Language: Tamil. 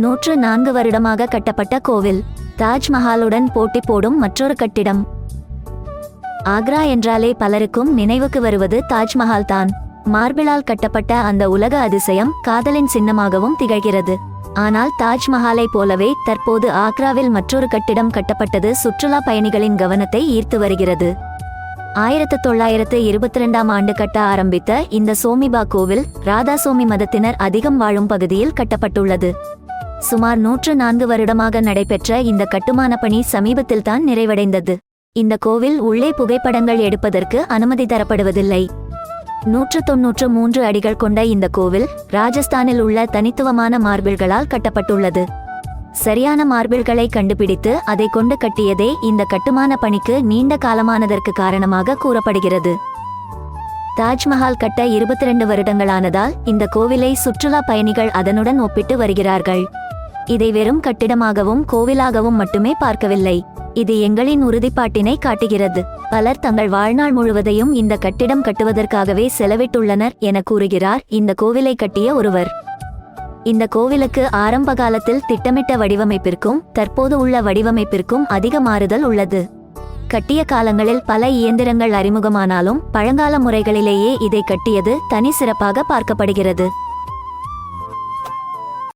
நூற்று நான்கு வருடமாக கட்டப்பட்ட கோவில் தாஜ்மஹாலுடன் போட்டி போடும் மற்றொரு கட்டிடம். ஆக்ரா என்றாலே பலருக்கும் நினைவுக்கு வருவது தாஜ்மஹால் தான். மார்பிளால் கட்டப்பட்ட அந்த உலக அதிசயம் காதலின் சின்னமாகவும் திகழ்கிறது. ஆனால் தாஜ்மஹாலை போலவே தற்போது ஆக்ராவில் மற்றொரு கட்டிடம் கட்டப்பட்டது சுற்றுலா பயணிகளின் கவனத்தை ஈர்த்து வருகிறது. ஆயிரத்து தொள்ளாயிரத்து இருபத்தி ரெண்டாம் ஆண்டு கட்ட ஆரம்பித்த இந்த சோமிபா கோவில் ராதா சோமி மதத்தினர் அதிகம் வாழும் பகுதியில் கட்டப்பட்டுள்ளது. சுமார் நூற்று நான்கு வருடமாக நடைபெற்ற இந்த கட்டுமான பணி சமீபத்தில்தான் நிறைவடைந்தது. இந்த கோவில் உள்ளே புகைப்படங்கள் எடுப்பதற்கு அனுமதி தரப்படுவதில்லை. நூற்று தொன்னூற்று மூன்று அடிகள் கொண்ட இந்த கோவில் ராஜஸ்தானில் உள்ள தனித்துவமான மார்பிள்களால் கட்டப்பட்டுள்ளது. சரியான மார்பிள்களை கண்டுபிடித்து அதை கொண்டு கட்டியதே இந்த கட்டுமான பணிக்கு நீண்ட காலமானதற்கு காரணமாக கூறப்படுகிறது. தாஜ்மஹால் கட்ட இருபத்தி ரெண்டு வருடங்களானதால் இந்த கோவிலை சுற்றுலா பயணிகள் அதனுடன் ஒப்பிட்டு வருகிறார்கள். இதை வெறும் கட்டிடமாகவும் கோவிலாகவும் மட்டுமே பார்க்கவில்லை. இது எங்களின் உறுதிப்பாட்டினை காட்டுகிறது. பலர் தங்கள் வாழ்நாள் முழுவதையும் இந்த கட்டிடம் கட்டுவதற்காகவே செலவிட்டுள்ளனர் என கூறுகிறார் இந்த கோவிலை கட்டிய ஒருவர். இந்த கோவிலுக்கு ஆரம்ப காலத்தில் திட்டமிட்ட வடிவமைப்பிற்கும் தற்போது உள்ள வடிவமைப்பிற்கும் அதிக மாறுதல் உள்ளது. கட்டிய காலங்களில் பல இயந்திரங்கள் அறிமுகமானாலும் பழங்கால முறைகளிலேயே இதை கட்டியது தனி சிறப்பாக பார்க்கப்படுகிறது.